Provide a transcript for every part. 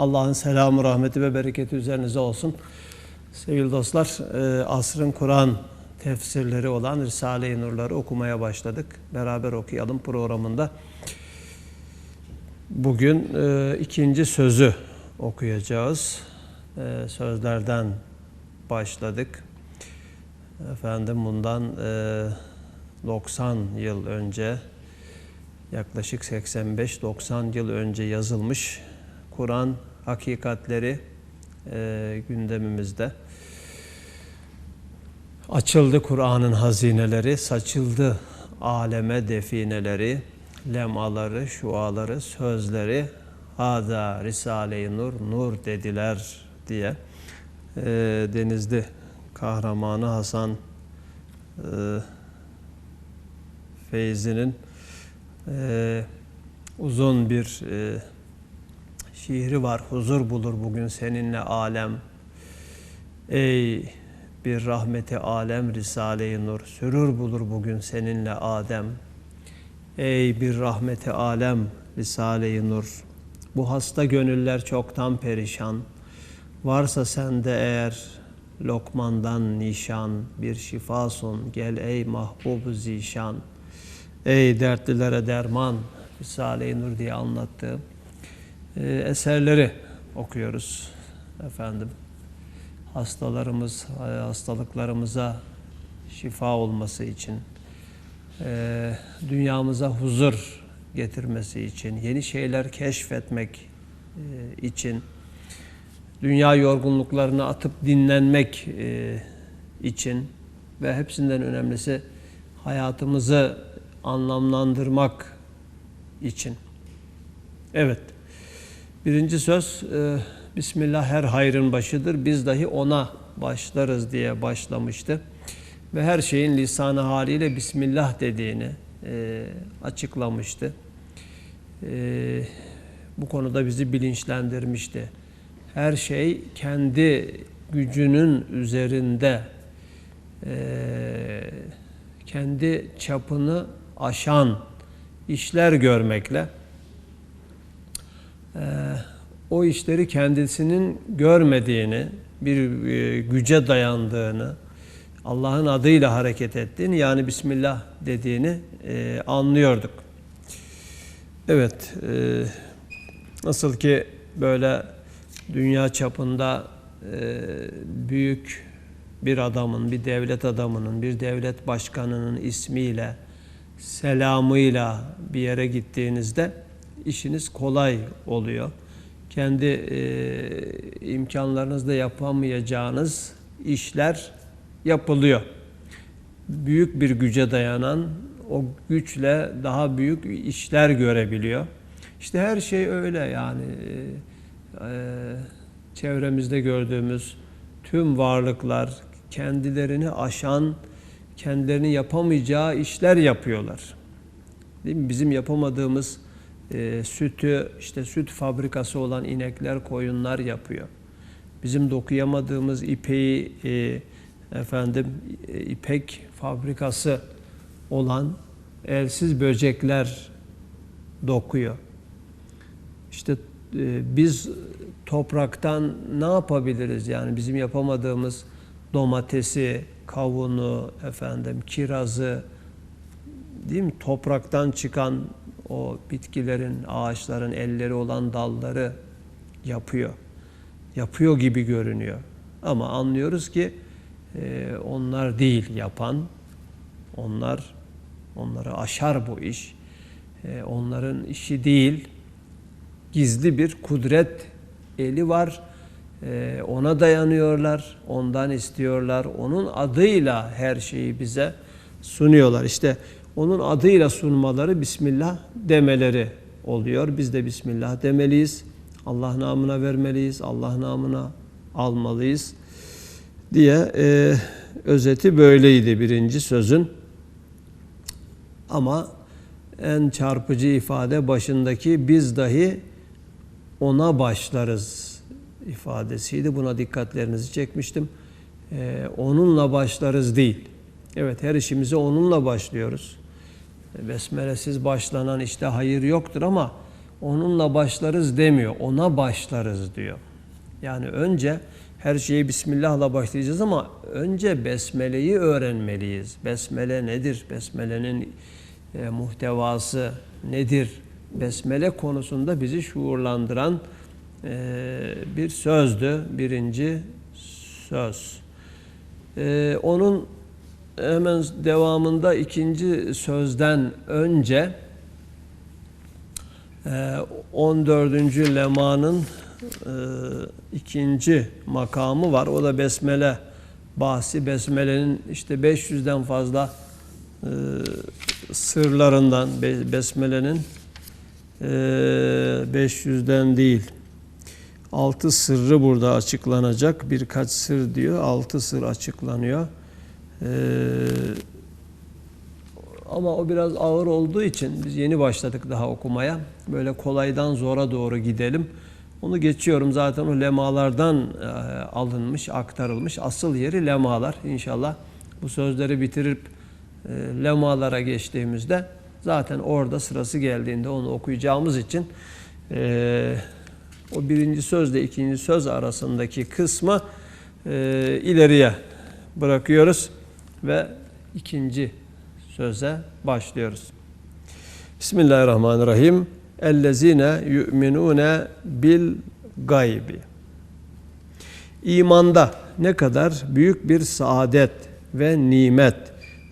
Allah'ın selamı, rahmeti ve bereketi üzerinize olsun. Sevgili dostlar, e, asrın Kur'an tefsirleri olan Risale-i Nur'ları okumaya başladık. Beraber okuyalım programında. Bugün e, ikinci sözü okuyacağız. E, sözlerden başladık. Efendim bundan e, 90 yıl önce yaklaşık 85-90 yıl önce yazılmış Kur'an hakikatleri e, gündemimizde. Açıldı Kur'an'ın hazineleri, saçıldı aleme defineleri, lemaları, şuaları, sözleri, hada Risale-i Nur, nur dediler diye e, Denizli kahramanı Hasan e, Feyzi'nin e, uzun bir e, şiiri var. Huzur bulur bugün seninle alem. Ey bir rahmeti alem Risale-i Nur. Sürür bulur bugün seninle Adem. Ey bir rahmeti alem Risale-i Nur. Bu hasta gönüller çoktan perişan. Varsa sende eğer Lokmandan nişan bir şifasun gel ey mahbub zişan. Ey dertlilere derman Risale-i Nur diye anlattığı e, eserleri okuyoruz efendim. Hastalarımız, e, hastalıklarımıza şifa olması için, e, dünyamıza huzur getirmesi için, yeni şeyler keşfetmek için, dünya yorgunluklarını atıp dinlenmek için ve hepsinden önemlisi hayatımızı anlamlandırmak için. Evet. Birinci söz e, Bismillah her hayrın başıdır. Biz dahi ona başlarız diye başlamıştı. Ve her şeyin lisanı haliyle Bismillah dediğini e, açıklamıştı. E, bu konuda bizi bilinçlendirmişti. Her şey kendi gücünün üzerinde e, kendi çapını aşan işler görmekle o işleri kendisinin görmediğini, bir e, güce dayandığını, Allah'ın adıyla hareket ettiğini yani Bismillah dediğini e, anlıyorduk. Evet, e, nasıl ki böyle dünya çapında büyük bir adamın, bir devlet adamının, bir devlet başkanının ismiyle, selamıyla bir yere gittiğinizde işiniz kolay oluyor. Kendi e, imkanlarınızda yapamayacağınız işler yapılıyor. Büyük bir güce dayanan o güçle daha büyük işler görebiliyor. İşte her şey öyle yani. E, çevremizde gördüğümüz tüm varlıklar kendilerini aşan, kendilerini yapamayacağı işler yapıyorlar. Değil mi? Bizim yapamadığımız e, sütü, işte süt fabrikası olan inekler, koyunlar yapıyor. Bizim dokuyamadığımız ipeği, e, efendim e, ipek fabrikası olan elsiz böcekler dokuyor. İşte e, biz topraktan ne yapabiliriz? Yani bizim yapamadığımız domatesi, kavunu, efendim kirazı, değil mi? Topraktan çıkan o bitkilerin, ağaçların elleri olan dalları yapıyor. Yapıyor gibi görünüyor. Ama anlıyoruz ki e, onlar değil yapan. Onlar onları aşar bu iş. E, onların işi değil. Gizli bir kudret eli var. E, ona dayanıyorlar. Ondan istiyorlar. Onun adıyla her şeyi bize sunuyorlar. İşte onun adıyla sunmaları Bismillah demeleri oluyor. Biz de Bismillah demeliyiz. Allah namına vermeliyiz. Allah namına almalıyız diye e, özeti böyleydi birinci sözün. Ama en çarpıcı ifade başındaki biz dahi ona başlarız ifadesiydi. Buna dikkatlerinizi çekmiştim. Ee, onunla başlarız değil. Evet her işimize onunla başlıyoruz. Besmelesiz başlanan işte hayır yoktur ama onunla başlarız demiyor. Ona başlarız diyor. Yani önce her şeyi Bismillah'la başlayacağız ama önce Besmele'yi öğrenmeliyiz. Besmele nedir? Besmele'nin e, muhtevası nedir? Besmele konusunda bizi şuurlandıran e, bir sözdü. Birinci söz. E, onun hemen devamında ikinci sözden önce e, 14. lemanın e, ikinci makamı var. O da Besmele bahsi. Besmele'nin işte 500'den fazla e, sırlarından Be- Besmele'nin e, 500'den değil. Altı sırrı burada açıklanacak. Birkaç sır diyor. Altı sır açıklanıyor. Ee, ama o biraz ağır olduğu için biz yeni başladık daha okumaya. Böyle kolaydan zora doğru gidelim. Onu geçiyorum zaten o lemalardan e, alınmış, aktarılmış. Asıl yeri lemalar. İnşallah bu sözleri bitirip e, lemalara geçtiğimizde zaten orada sırası geldiğinde onu okuyacağımız için e, o birinci sözle ikinci söz arasındaki kısmı ileriye bırakıyoruz ve ikinci söze başlıyoruz. Bismillahirrahmanirrahim. Ellezine yu'minune bil gaybi. İmanda ne kadar büyük bir saadet ve nimet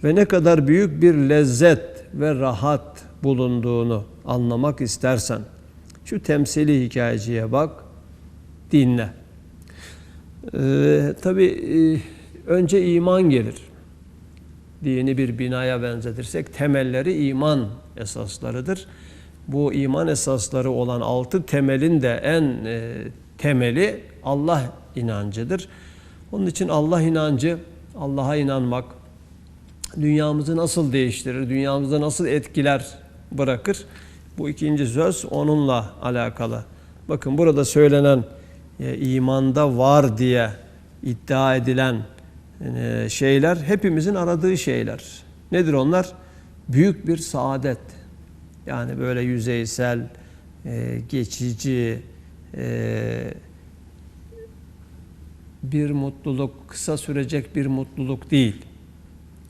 ve ne kadar büyük bir lezzet ve rahat bulunduğunu anlamak istersen şu temsili hikayeciye bak, dinle. Ee, Tabi önce iman gelir. Dini bir binaya benzetirsek temelleri iman esaslarıdır. Bu iman esasları olan altı temelin de en e, temeli Allah inancıdır. Onun için Allah inancı, Allah'a inanmak, dünyamızı nasıl değiştirir, dünyamızda nasıl etkiler bırakır? Bu ikinci söz onunla alakalı. Bakın burada söylenen e, imanda var diye iddia edilen şeyler hepimizin aradığı şeyler. Nedir onlar? Büyük bir saadet. Yani böyle yüzeysel, e, geçici, e, bir mutluluk, kısa sürecek bir mutluluk değil.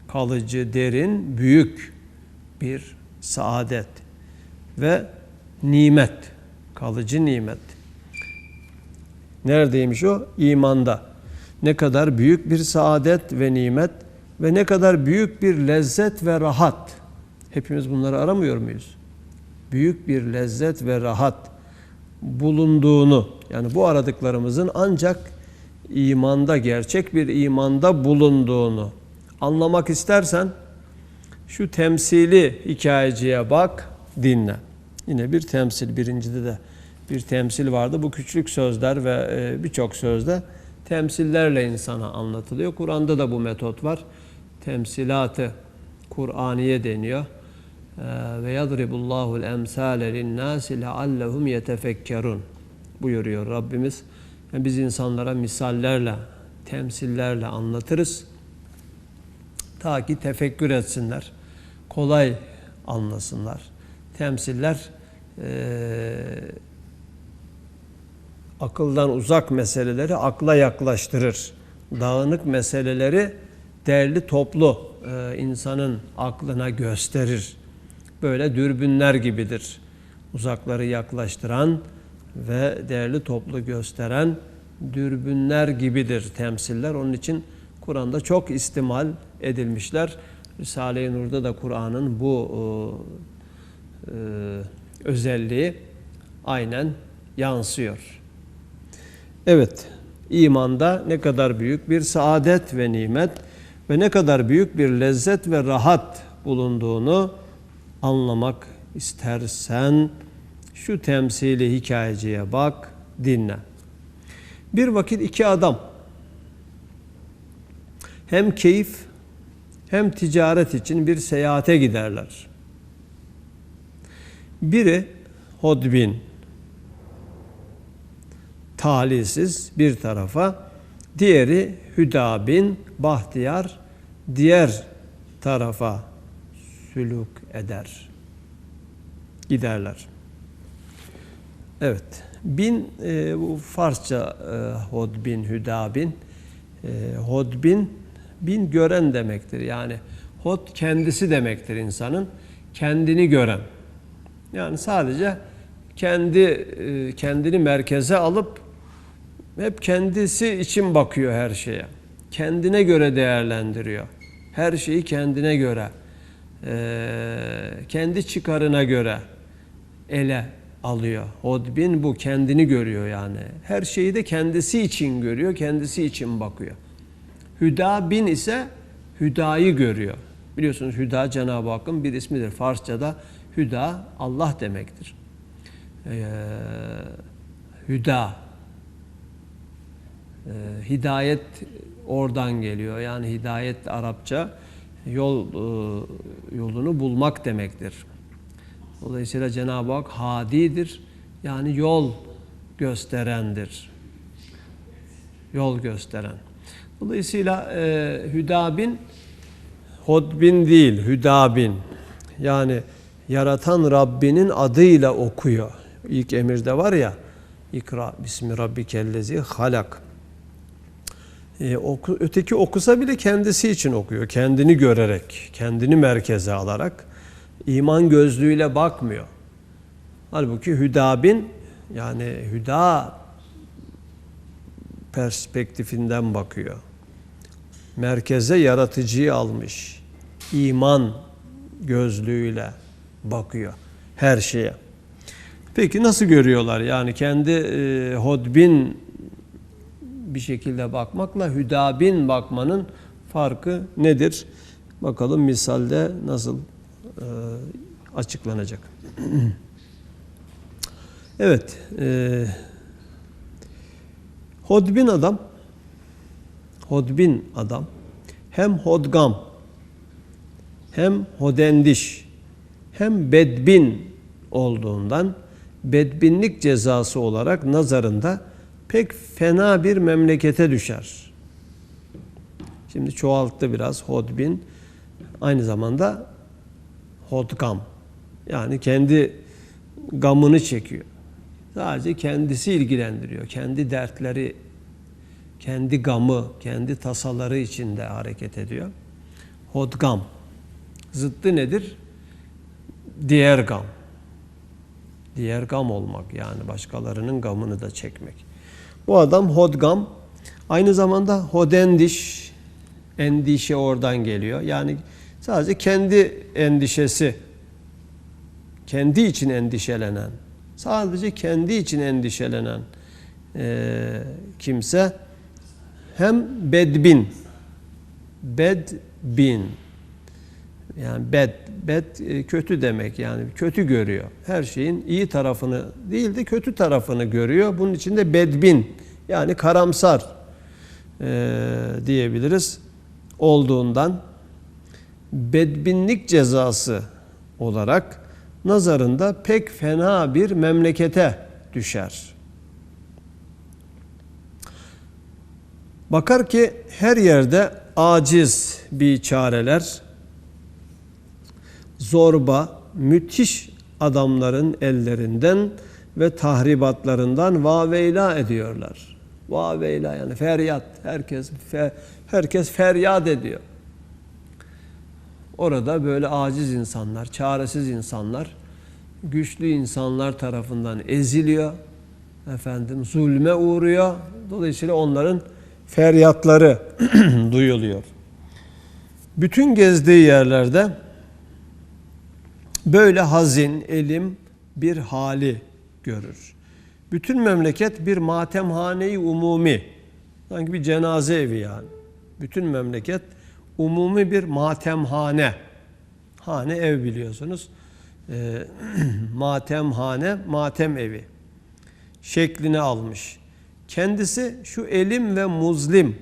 Kalıcı, derin, büyük bir saadet ve nimet, kalıcı nimet. Neredeymiş o? İmanda. Ne kadar büyük bir saadet ve nimet ve ne kadar büyük bir lezzet ve rahat. Hepimiz bunları aramıyor muyuz? Büyük bir lezzet ve rahat bulunduğunu, yani bu aradıklarımızın ancak imanda, gerçek bir imanda bulunduğunu anlamak istersen şu temsili hikayeciye bak, dinle. Yine bir temsil, birincide de bir temsil vardı. Bu küçük sözler ve e, birçok sözde temsillerle insana anlatılıyor. Kur'an'da da bu metot var. Temsilatı Kur'aniye deniyor. E, ve yadribullahul emsale linnâsi leallehum yetefekkerun buyuruyor Rabbimiz. Yani biz insanlara misallerle, temsillerle anlatırız. Ta ki tefekkür etsinler. Kolay anlasınlar. Temsiller e, akıldan uzak meseleleri akla yaklaştırır. Dağınık meseleleri değerli toplu e, insanın aklına gösterir. Böyle dürbünler gibidir. Uzakları yaklaştıran ve değerli toplu gösteren dürbünler gibidir temsiller. Onun için Kur'an'da çok istimal edilmişler. Risale-i Nur'da da Kur'an'ın bu e, e, özelliği aynen yansıyor. Evet, imanda ne kadar büyük bir saadet ve nimet ve ne kadar büyük bir lezzet ve rahat bulunduğunu anlamak istersen şu temsili hikayeciye bak, dinle. Bir vakit iki adam hem keyif hem ticaret için bir seyahate giderler. Biri hodbin, talihsiz bir tarafa, diğeri hüdabin, bahtiyar diğer tarafa sülük eder. Giderler. Evet. Bin e, bu Farsça e, hodbin, hüdabin. E, hodbin bin gören demektir. Yani hod kendisi demektir insanın. Kendini gören. Yani sadece kendi e, kendini merkeze alıp hep kendisi için bakıyor her şeye. Kendine göre değerlendiriyor. Her şeyi kendine göre, kendi çıkarına göre ele alıyor. Hodbin bu kendini görüyor yani. Her şeyi de kendisi için görüyor, kendisi için bakıyor. Hüda bin ise hüdayı görüyor. Biliyorsunuz hüda Cenab-ı Hakk'ın bir ismidir. Farsçada hüda Allah demektir. Ee, hüda ee, hidayet oradan geliyor. Yani hidayet Arapça yol e, yolunu bulmak demektir. Dolayısıyla Cenab-ı Hak hadidir. Yani yol gösterendir. Yol gösteren. Dolayısıyla e, Hüdabin Hodbin değil, Hüdabin. Yani yaratan Rabbinin adıyla okuyor. İlk emirde var ya İkra bismi rabbikellezi halak. E, oku, öteki okusa bile kendisi için okuyor. Kendini görerek, kendini merkeze alarak iman gözlüğüyle bakmıyor. Halbuki Hüdabin yani Hüda perspektifinden bakıyor. Merkeze yaratıcıyı almış. iman gözlüğüyle bakıyor her şeye. Peki nasıl görüyorlar? Yani kendi e, hodbin bir şekilde bakmakla hüdabin bakmanın farkı nedir? Bakalım misalde nasıl e, açıklanacak. evet, e, hodbin adam, hodbin adam hem hodgam, hem hodendiş, hem bedbin olduğundan bedbinlik cezası olarak nazarında pek fena bir memlekete düşer. Şimdi çoğalttı biraz hodbin. Aynı zamanda hodgam. Yani kendi gamını çekiyor. Sadece kendisi ilgilendiriyor. Kendi dertleri, kendi gamı, kendi tasaları içinde hareket ediyor. Hodgam. Zıttı nedir? Diğer gam. Diğer gam olmak yani başkalarının gamını da çekmek. Bu adam hodgam. Aynı zamanda hodendiş, endişe oradan geliyor. Yani sadece kendi endişesi, kendi için endişelenen, sadece kendi için endişelenen e, kimse hem bedbin, bedbin, yani bed, bed e, kötü demek yani kötü görüyor. Her şeyin iyi tarafını değil de kötü tarafını görüyor. Bunun için de bedbin yani karamsar e, diyebiliriz olduğundan bedbinlik cezası olarak nazarında pek fena bir memlekete düşer. Bakar ki her yerde aciz bir çareler, zorba, müthiş adamların ellerinden ve tahribatlarından vaveyla ediyorlar. Vaveyla yani feryat. Herkes fe, herkes feryat ediyor. Orada böyle aciz insanlar, çaresiz insanlar, güçlü insanlar tarafından eziliyor. Efendim zulme uğruyor. Dolayısıyla onların feryatları duyuluyor. Bütün gezdiği yerlerde böyle hazin, elim bir hali görür. Bütün memleket bir matemhane-i umumi. Sanki bir cenaze evi yani. Bütün memleket umumi bir matemhane. Hane ev biliyorsunuz. E, matemhane, matem evi. Şeklini almış. Kendisi şu elim ve muzlim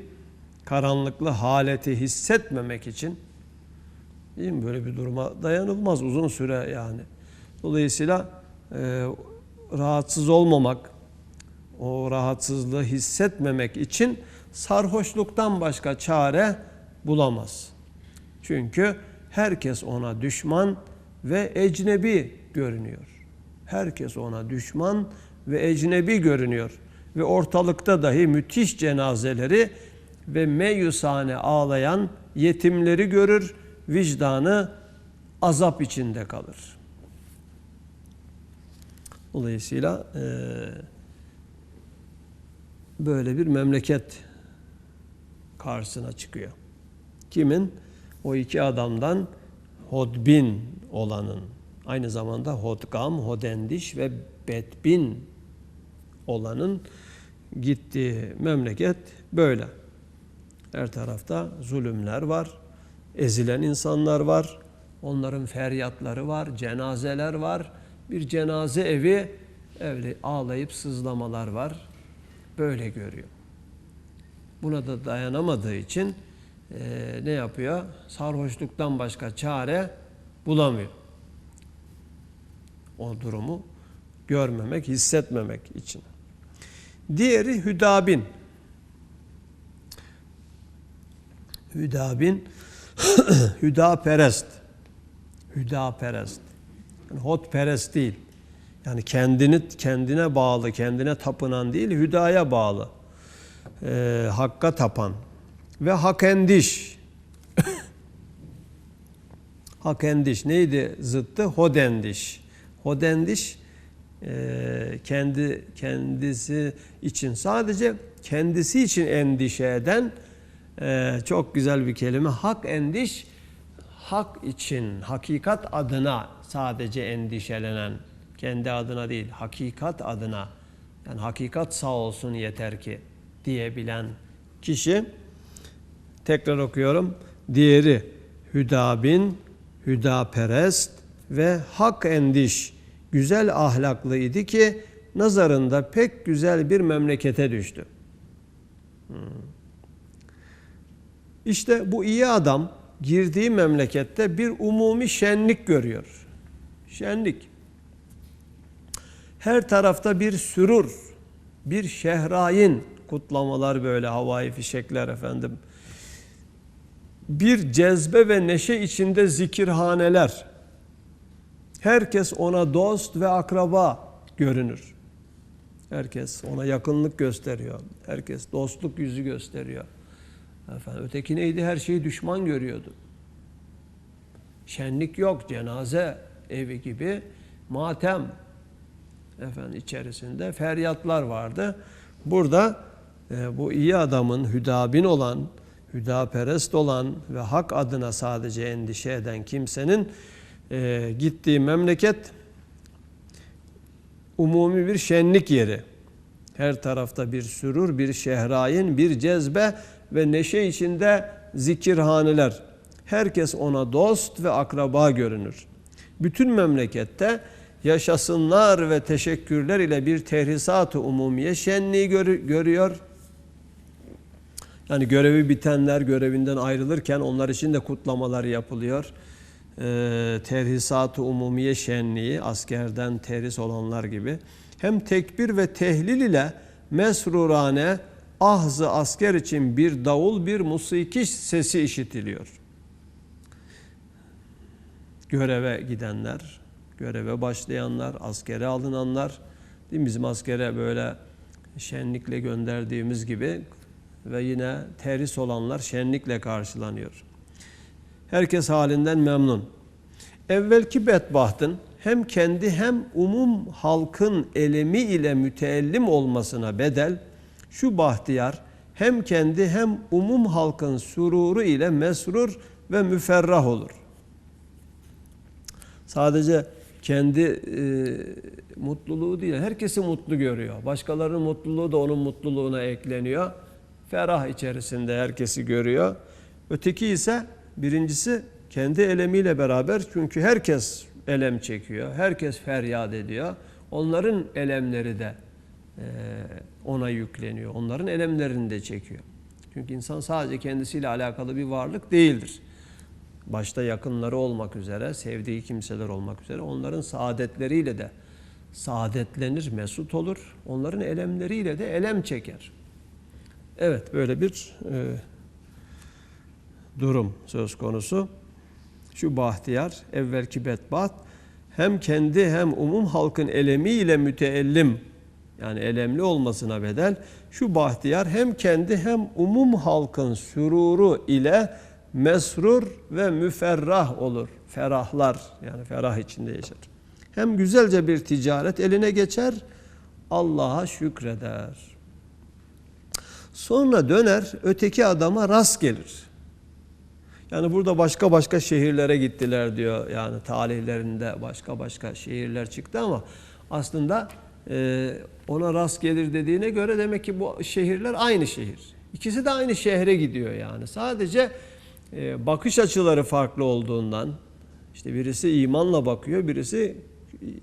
karanlıklı haleti hissetmemek için değil mi? Böyle bir duruma dayanılmaz uzun süre yani. Dolayısıyla e, rahatsız olmamak, o rahatsızlığı hissetmemek için sarhoşluktan başka çare bulamaz. Çünkü herkes ona düşman ve ecnebi görünüyor. Herkes ona düşman ve ecnebi görünüyor. Ve ortalıkta dahi müthiş cenazeleri ve meyusane ağlayan yetimleri görür, vicdanı azap içinde kalır. Dolayısıyla eee, böyle bir memleket karşısına çıkıyor. Kimin? O iki adamdan Hodbin olanın, aynı zamanda Hodgam, Hodendiş ve Betbin olanın gittiği memleket böyle. Her tarafta zulümler var, ezilen insanlar var, onların feryatları var, cenazeler var. Bir cenaze evi öyle ağlayıp sızlamalar var. Böyle görüyor. Buna da dayanamadığı için eee, ne yapıyor? Sarhoşluktan başka çare bulamıyor. O durumu görmemek, hissetmemek için. Diğeri Hüdabin. Hüdabin, Hüdaperest. Hüdaperest. Yani hotperest değil. Yani kendini kendine bağlı, kendine tapınan değil, hüdaya bağlı. Ee, hakka tapan. Ve hakendiş. hakendiş neydi zıttı? Hodendiş. Hodendiş e, kendi kendisi için sadece kendisi için endişe eden e, çok güzel bir kelime. Hak endiş hak için, hakikat adına sadece endişelenen, kendi adına değil, hakikat adına, yani hakikat sağ olsun yeter ki diyebilen kişi, tekrar okuyorum, diğeri Hüdabin, Hüdaperest ve hak endiş, güzel ahlaklıydı ki nazarında pek güzel bir memlekete düştü. Hmm. İşte bu iyi adam girdiği memlekette bir umumi şenlik görüyor. Şenlik. Her tarafta bir sürur, bir şehrayin kutlamalar böyle havai fişekler efendim. Bir cezbe ve neşe içinde zikirhaneler. Herkes ona dost ve akraba görünür. Herkes ona yakınlık gösteriyor. Herkes dostluk yüzü gösteriyor. Efendim, öteki neydi? Her şeyi düşman görüyordu. Şenlik yok, cenaze evi gibi matem efendim içerisinde feryatlar vardı. Burada e, bu iyi adamın hüdabin olan, hüdaperest olan ve hak adına sadece endişe eden kimsenin e, gittiği memleket umumi bir şenlik yeri. Her tarafta bir sürur, bir şehrayin, bir cezbe ve neşe içinde zikirhaneler. Herkes ona dost ve akraba görünür. Bütün memlekette yaşasınlar ve teşekkürler ile bir tehrisat-ı umumiye şenliği gör- görüyor. Yani görevi bitenler görevinden ayrılırken onlar için de kutlamalar yapılıyor. Ee, terhisat-ı umumiye şenliği askerden terhis olanlar gibi. Hem tekbir ve tehlil ile mesrurane ahzı asker için bir davul bir musiki sesi işitiliyor. Göreve gidenler, göreve başlayanlar, askere alınanlar, değil mi? bizim askere böyle şenlikle gönderdiğimiz gibi ve yine terhis olanlar şenlikle karşılanıyor. Herkes halinden memnun. Evvelki bedbahtın hem kendi hem umum halkın elemi ile müteellim olmasına bedel, şu bahtiyar hem kendi hem umum halkın sururu ile mesrur ve müferrah olur. Sadece kendi e, mutluluğu değil, herkesi mutlu görüyor. Başkalarının mutluluğu da onun mutluluğuna ekleniyor. Ferah içerisinde herkesi görüyor. Öteki ise birincisi kendi elemiyle beraber çünkü herkes elem çekiyor. Herkes feryat ediyor. Onların elemleri de ona yükleniyor. Onların elemlerini de çekiyor. Çünkü insan sadece kendisiyle alakalı bir varlık değildir. Başta yakınları olmak üzere, sevdiği kimseler olmak üzere onların saadetleriyle de saadetlenir, mesut olur. Onların elemleriyle de elem çeker. Evet böyle bir e, durum söz konusu. Şu bahtiyar, evvelki bedbaht hem kendi hem umum halkın elemiyle müteellim yani elemli olmasına bedel şu bahtiyar hem kendi hem umum halkın süruru ile mesrur ve müferrah olur. Ferahlar yani ferah içinde yaşar. Hem güzelce bir ticaret eline geçer, Allah'a şükreder. Sonra döner öteki adama rast gelir. Yani burada başka başka şehirlere gittiler diyor. Yani talihlerinde başka başka şehirler çıktı ama aslında e, ona rast gelir dediğine göre demek ki bu şehirler aynı şehir. İkisi de aynı şehre gidiyor yani. Sadece e, bakış açıları farklı olduğundan işte birisi imanla bakıyor, birisi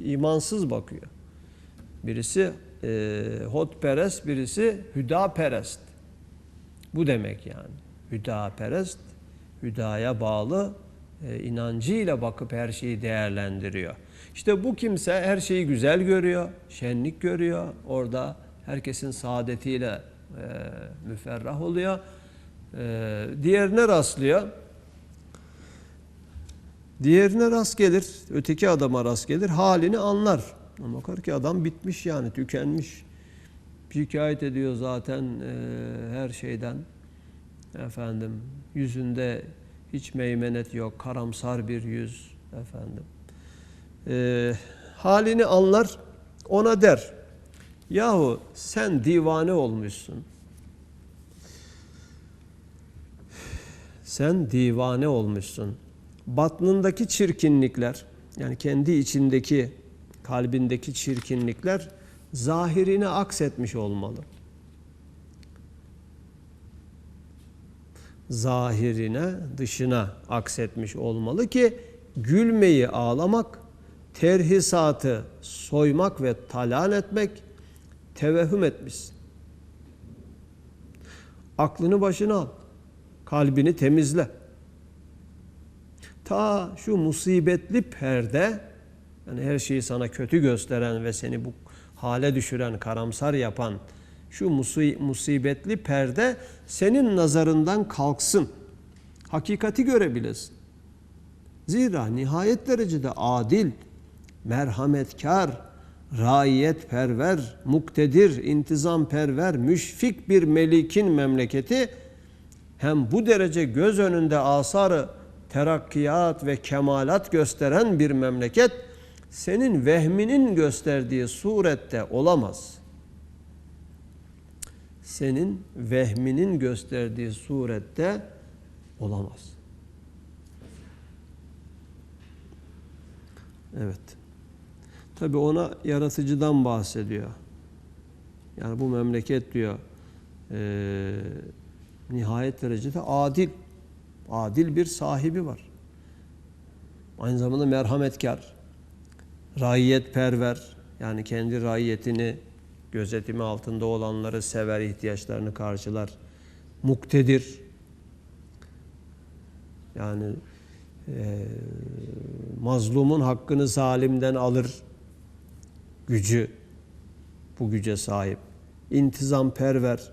imansız bakıyor. Birisi e, hotperest, birisi hüdaperest. Bu demek yani. Hüdaperest, hüdaya bağlı e, inancıyla bakıp her şeyi değerlendiriyor. İşte bu kimse her şeyi güzel görüyor, şenlik görüyor. Orada herkesin saadetiyle e, müferrah oluyor. E, diğerine rastlıyor. Diğerine rast gelir, öteki adama rast gelir, halini anlar. Ama bakar ki adam bitmiş yani, tükenmiş. Şikayet ediyor zaten e, her şeyden. Efendim, yüzünde hiç meymenet yok, karamsar bir yüz efendim. E, halini anlar, ona der. Yahu sen divane olmuşsun. Sen divane olmuşsun. Batnındaki çirkinlikler, yani kendi içindeki, kalbindeki çirkinlikler zahirine aksetmiş olmalı. Zahirine, dışına aksetmiş olmalı ki gülmeyi ağlamak, terhisatı soymak ve talan etmek tevehüm etmişsin. Aklını başına al. Kalbini temizle. Ta şu musibetli perde yani her şeyi sana kötü gösteren ve seni bu hale düşüren, karamsar yapan şu musibetli perde senin nazarından kalksın. Hakikati görebilesin. Zira nihayet derecede adil, merhametkar, raiyetperver, muktedir, intizamperver, müşfik bir melikin memleketi hem bu derece göz önünde asarı terakkiyat ve kemalat gösteren bir memleket senin vehminin gösterdiği surette olamaz. Senin vehminin gösterdiği surette olamaz. Evet. Tabi ona yaratıcıdan bahsediyor. Yani bu memleket diyor e, nihayet derecede adil. Adil bir sahibi var. Aynı zamanda merhametkar, raiyetperver, yani kendi raiyetini gözetimi altında olanları sever, ihtiyaçlarını karşılar. Muktedir, yani e, mazlumun hakkını zalimden alır gücü, bu güce sahip. İntizam perver,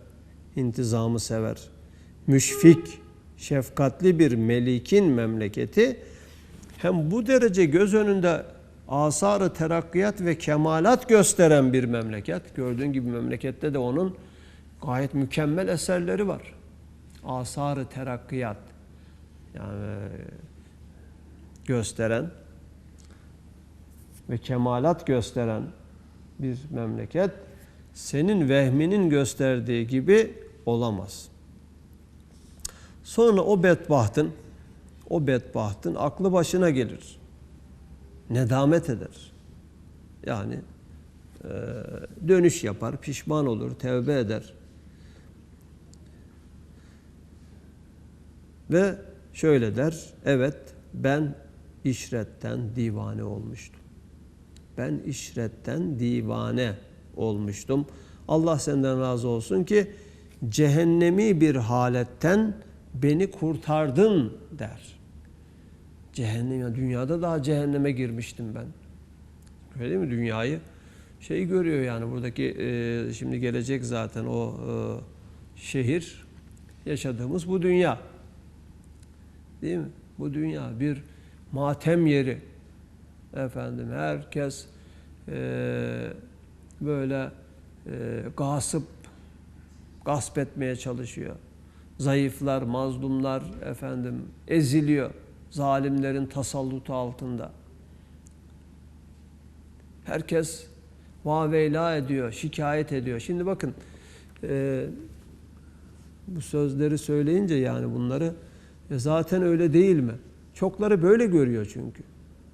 intizamı sever. Müşfik, şefkatli bir melikin memleketi hem bu derece göz önünde asarı terakkiyat ve kemalat gösteren bir memleket. Gördüğün gibi memlekette de onun gayet mükemmel eserleri var. Asarı terakkiyat yani gösteren ve kemalat gösteren bir memleket senin vehminin gösterdiği gibi olamaz. Sonra o bedbahtın o bedbahtın aklı başına gelir. Nedamet eder. Yani e, dönüş yapar, pişman olur, tevbe eder. Ve şöyle der, evet ben işretten divane olmuştum. Ben işretten divane olmuştum. Allah senden razı olsun ki cehennemi bir haletten beni kurtardın der. Cehennem, dünyada daha cehenneme girmiştim ben. Öyle değil mi? Dünyayı şey görüyor yani buradaki e, şimdi gelecek zaten o e, şehir yaşadığımız bu dünya. Değil mi? Bu dünya bir matem yeri. Efendim herkes e, böyle e, gasıp, gasp etmeye çalışıyor. Zayıflar, mazlumlar efendim eziliyor. Zalimlerin tasallutu altında. Herkes vaveyla ediyor, şikayet ediyor. Şimdi bakın e, bu sözleri söyleyince yani bunları e, zaten öyle değil mi? Çokları böyle görüyor çünkü.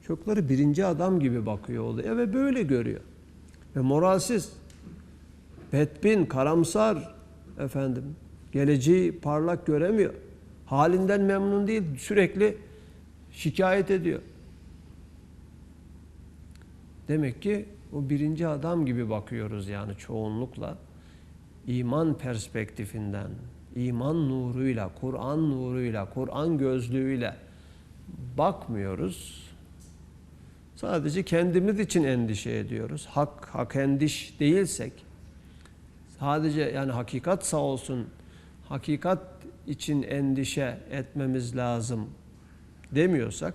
Çokları birinci adam gibi bakıyor oluyor ve böyle görüyor. Ve moralsiz, bedbin, karamsar efendim, geleceği parlak göremiyor. Halinden memnun değil, sürekli şikayet ediyor. Demek ki o birinci adam gibi bakıyoruz yani çoğunlukla. iman perspektifinden, iman nuruyla, Kur'an nuruyla, Kur'an gözlüğüyle bakmıyoruz. Sadece kendimiz için endişe ediyoruz. Hak, hak endiş değilsek, sadece yani hakikat sağ olsun, hakikat için endişe etmemiz lazım demiyorsak,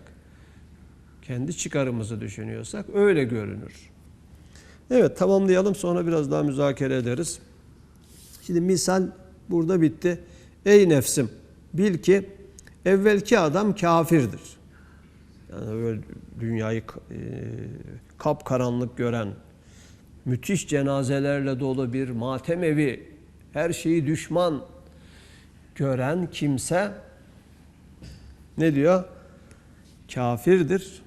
kendi çıkarımızı düşünüyorsak öyle görünür. Evet tamamlayalım sonra biraz daha müzakere ederiz. Şimdi misal burada bitti. Ey nefsim bil ki evvelki adam kafirdir. Yani böyle dünyayı e, kapkaranlık gören, müthiş cenazelerle dolu bir matem evi, her şeyi düşman gören kimse ne diyor? Kafirdir.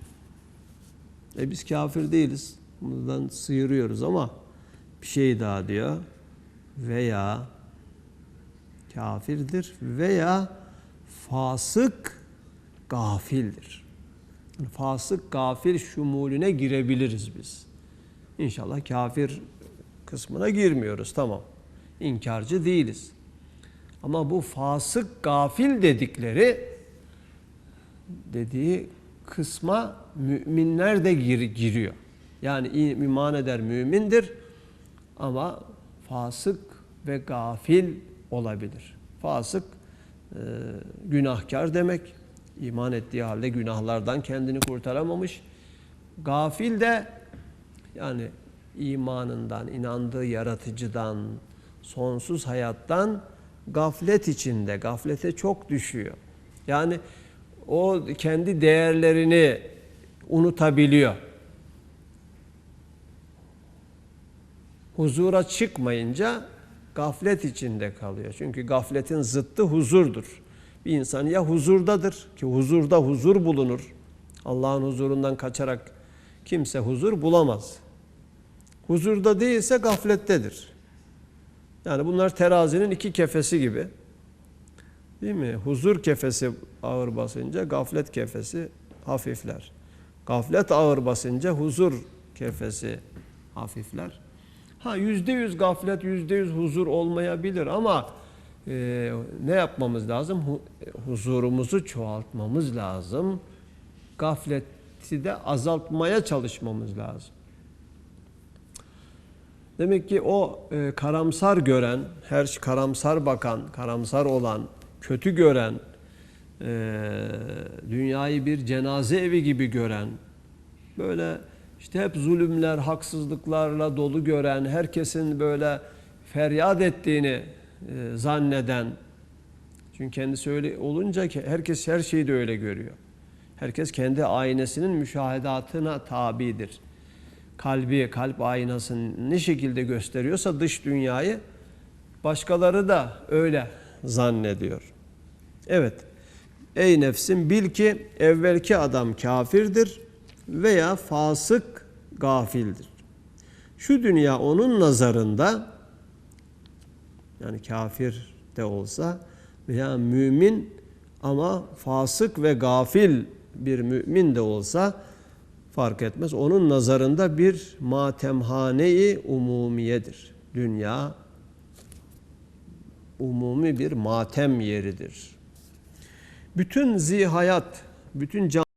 E biz kafir değiliz. Bundan sıyırıyoruz ama bir şey daha diyor. Veya kafirdir veya fasık gafildir. Fasık gafil şumulüne girebiliriz biz. İnşallah kafir kısmına girmiyoruz tamam. İnkarcı değiliz. Ama bu fasık gafil dedikleri dediği kısma müminler de gir, giriyor. Yani iman eder mümindir ama fasık ve gafil olabilir. Fasık e, günahkar demek. İman ettiği halde günahlardan kendini kurtaramamış. Gafil de yani imanından, inandığı yaratıcıdan, sonsuz hayattan gaflet içinde, gaflete çok düşüyor. Yani o kendi değerlerini unutabiliyor. Huzura çıkmayınca gaflet içinde kalıyor. Çünkü gafletin zıttı huzurdur. Bir insan ya huzurdadır ki huzurda huzur bulunur. Allah'ın huzurundan kaçarak kimse huzur bulamaz. Huzurda değilse gaflettedir. Yani bunlar terazinin iki kefesi gibi. Değil mi? Huzur kefesi ağır basınca gaflet kefesi hafifler. Gaflet ağır basınca huzur kefesi hafifler. Ha yüzde yüz gaflet, yüzde yüz huzur olmayabilir ama e, ne yapmamız lazım? Hu, huzurumuzu çoğaltmamız lazım. Gafleti de azaltmaya çalışmamız lazım. Demek ki o e, karamsar gören, her karamsar bakan, karamsar olan, kötü gören, e, dünyayı bir cenaze evi gibi gören, böyle işte hep zulümler, haksızlıklarla dolu gören, herkesin böyle feryat ettiğini e, zanneden, çünkü kendisi öyle olunca ki herkes her şeyi de öyle görüyor. Herkes kendi aynesinin müşahedatına tabidir. Kalbi, kalp aynasını ne şekilde gösteriyorsa dış dünyayı başkaları da öyle zannediyor. Evet. Ey nefsim bil ki evvelki adam kafirdir veya fasık gafildir. Şu dünya onun nazarında yani kafir de olsa veya mümin ama fasık ve gafil bir mümin de olsa fark etmez. Onun nazarında bir matemhane-i umumiyedir. Dünya umumi bir matem yeridir. Bütün zihayat, bütün can